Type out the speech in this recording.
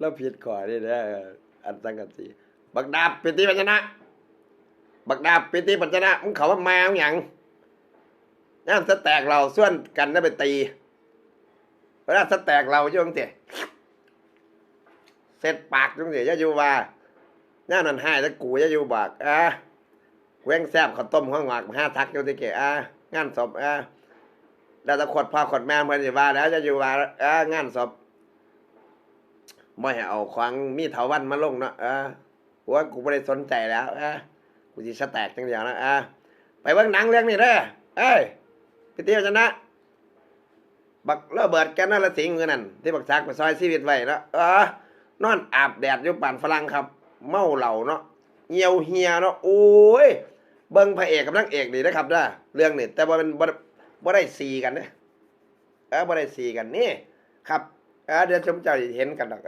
แล้วผิดก่อนี่นะอันสังกะสีบักดาบปิติปัญชนะ บักดาบปิติปัญชนะมึงเขาว่าแมวหยังย่ามสแตกเราส่วนกันได้ไปตีเวลาสแตกเราจังเตะเสร็จปากจังเตะยะอยู่ว่าย่านั่นให้แล้วกูยะอยู่บักอะแว้งแซบข้าวต้มข้าวหมากห้าทักอยู่ที่เกะอะงานศพอะแล้วตะขดพ่อขดแม่เพิ่อนสิว่าแล้วจะอยู่ว่าอะงานศพ ไม่ให้เอาควางมีเถาวันมาลงเนาะเออว่ากูไม่ได้สนใจแล้วเออกูจะสแตกจังเดียวนะเออไปเบิ่งหนังเรื่องนี้เด้อเอ้ยพี่เตี้ยวชนะ บักระเบิดแกันนั่นละสิงห์มือนั่นที่บักซักไปซอยชีวิตไว้เนาะเออนอนอาบแดดอยู่ป่านฝรั่งครับ เมาเหล่าเนาะเหี่ยวเหียเนาะโอ้ยเบิ่งพระเอกกับนางเอกนี่นะครับเด้อเรื่องนี้แต่ว่าเป็นบ่ได้บ่ได้ซีกันเด้อเออบ่ได้ซีกันนี่ ครับ เดี๋ยวชมเจ้าเห็นกันดอก